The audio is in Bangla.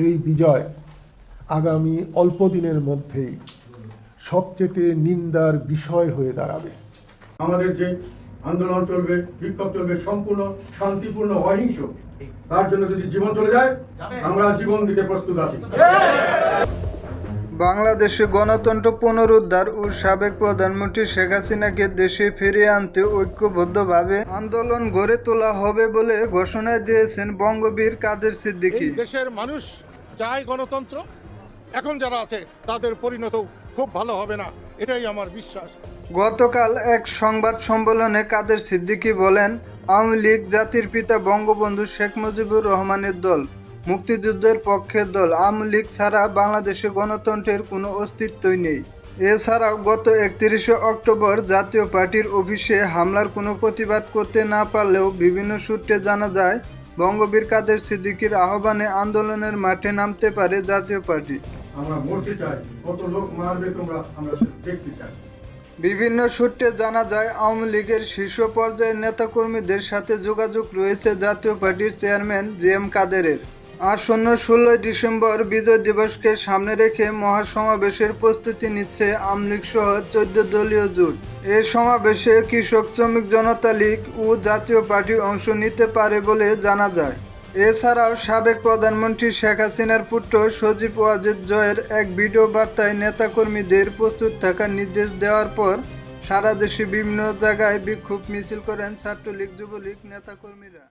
এই বিজয় আগামী অল্প দিনের মধ্যেই সবচেয়ে নিন্দার বিষয় হয়ে দাঁড়াবে। আমাদের যে আন্দোলন চলবে বিক্ষোভ চলবে সম্পূর্ণ শান্তিপূর্ণ অহিংস তার জন্য যদি জীবন চলে যায় আমরা জীবন দিতে প্রস্তুত আছি। বাংলাদেশে গণতন্ত্র পুনরুদ্ধার ও সাবেক প্রধানমন্ত্রী শেখ হাসিনাকে দেশে ফিরিয়ে আনতে ঐক্যবদ্ধভাবে আন্দোলন গড়ে তোলা হবে বলে ঘোষণা দিয়েছেন বঙ্গবীর কাদের সিদ্দিকী। দেশের মানুষ চায় গণতন্ত্র এখন যারা আছে তাদের পরিণত খুব ভালো হবে না এটাই আমার বিশ্বাস। গতকাল এক সংবাদ সম্মেলনে কাদের সিদ্দিকী বলেন আওয়ামী লীগ জাতির পিতা বঙ্গবন্ধু শেখ মুজিবুর রহমানের দল। মুক্তিযুদ্ধের পক্ষের দল আওয়ামী লীগ ছাড়া বাংলাদেশে গণতন্ত্রের কোনো অস্তিত্বই নেই। এছাড়াও গত একত্রিশে অক্টোবর জাতীয় পার্টির অফিসে হামলার কোনো প্রতিবাদ করতে না পারলেও বিভিন্ন সূত্রে জানা যায় বঙ্গবীর কাদের সিদ্দিকীর আহ্বানে আন্দোলনের মাঠে নামতে পারে জাতীয় পার্টি। আমরা মরতে চাই কত লোক মারবে তোমরা আমরা দেখতে চাই। বিভিন্ন সূত্রে জানা যায় আওয়ামী লীগের শীর্ষ পর্যায়ের নেতাকর্মীদের সাথে যোগাযোগ রয়েছে জাতীয় পার্টির চেয়ারম্যান জে এম কাদেরের। আসন্ন ষোলোই ডিসেম্বর বিজয় দিবসকে সামনে রেখে মহাসমাবেশের প্রস্তুতি নিচ্ছে আমলিগ সহ চোদ্দ দলীয় জোট। এ সমাবেশে কৃষক, শ্রমিক, জনতা লীগ ও জাতীয় পার্টি অংশ নিতে পারে বলে জানা যায়। এছাড়াও সাবেক প্রধানমন্ত্রী শেখ হাসিনার পুত্র সজীব ওয়াজেদ জয়ের এক ভিডিও বার্তায় নেতাকর্মীদের প্রস্তুত থাকার নির্দেশ দেওয়ার পর সারা দেশে বিভিন্ন জায়গায় বিক্ষোভ মিছিল করেন ছাত্রলীগ, যুবলীগ নেতাকর্মীরা।